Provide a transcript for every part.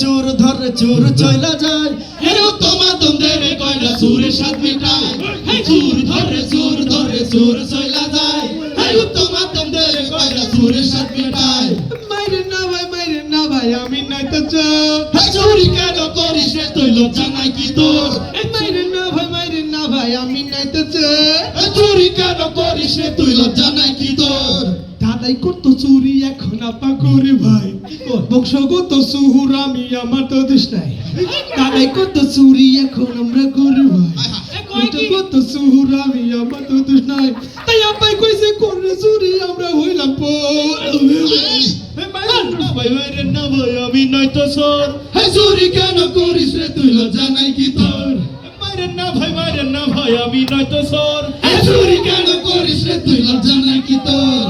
চোর ধরে চোর চইলা যায় হেরো তোমা তুম দেরে কয়লা সুরে সাত মিটায় হে চুর ধরে চুর ধরে চুর সইলা যায় কয়লা সুরে সাত মিটায় মাইরে না ভাই মাইরে না ভাই আমি নাই তো চোর হে চুরি কেন করিস রে তুই লজ্জা নাই কি তোর? মাইরে না ভাই মাইরে না ভাই আমি নাই তো চোর হে চুরি কেন করিস রে তুই লজ্জা নাই কি তোর? দাদাই করতো চুরি এখন আপা করে? ভাই বংশগত সুহুর আমি আমার তো দোষ নাই। দাদাই করতো চুরি এখন আমরা করে ভাই। বংশগত সুহুর আমি আমার তো দোষ নাই। তাই আপাই কইছে করে চুরি আমরা হইলাম আমি নাই তো চোর হে চুরি কেন করিস রে তুই লজ্জা নাই কি তোর? মাইরে না ভাই মাইরে না ভাই আমি নাই তো চোর হে চুরি কেন করিস রে তুই লজ্জা নাই কি তোর?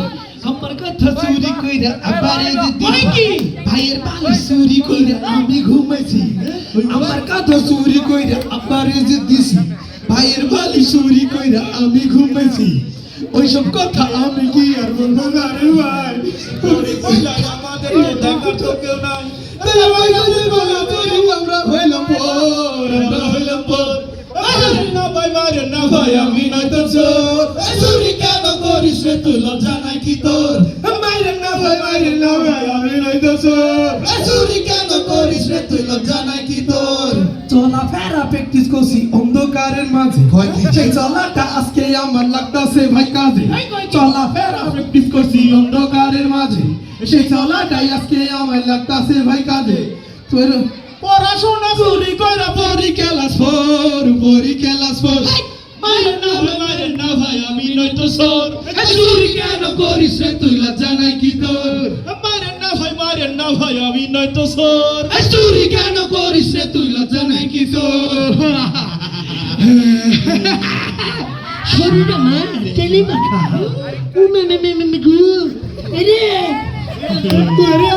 আমার কথা চুরি কইরা আবারে দিদি কি ভাইয়ের বালি চুরি কইরা আমি ঘুমাইছি। আমার কথা চুরি কইরা আবারে দিছি। ভাইয়ের বালি চুরি কইরা আমি ঘুমাইছি। ওইসব কথা আমি কি আর বলব? না রে ভাই। চুরি কইরা আমাদের দেখার তো কেউ নাই। আমরা হইলাম পর, আমরা হইলাম পর। না ভাই মারে না ভাই, আমি নাই তো চোর। কেন করিস রে তুই? লজ্জা নাই কি তোর? মাইরে না ভাই মাইরে না ভাই, আমি কেন করিস রে তুই? লজ্জা নাই কি তোর চলাফেরা প্র্যাকটিস করছি অন্ধকারের মাঝে। সেই চলাটা আজকে আমার লাগতাছে ভাই কাজে। চলাফেরা প্র্যাকটিস করছি অন্ধকারের মাঝে। সেই চলাটাই আজকে আমার লাগতাছে ভাই কাজে। তোর পড়াশোনা চুরি করা পরি ক্লাস ফোর পরি ক্লাস ফোর। মায়ের না ভাই মায়ের না ভাই আমি নয় তো সর। চুরি কেন করিস রে তুই? লজ্জা নাই কি তোর? মায়ের না ভাই মায়ের না ভাই আমি নয় তো সর। চুরি কেন করিস রে তুই Sorun ama gelin bakalım. Bu me me me me me gül. Nereye? Nereye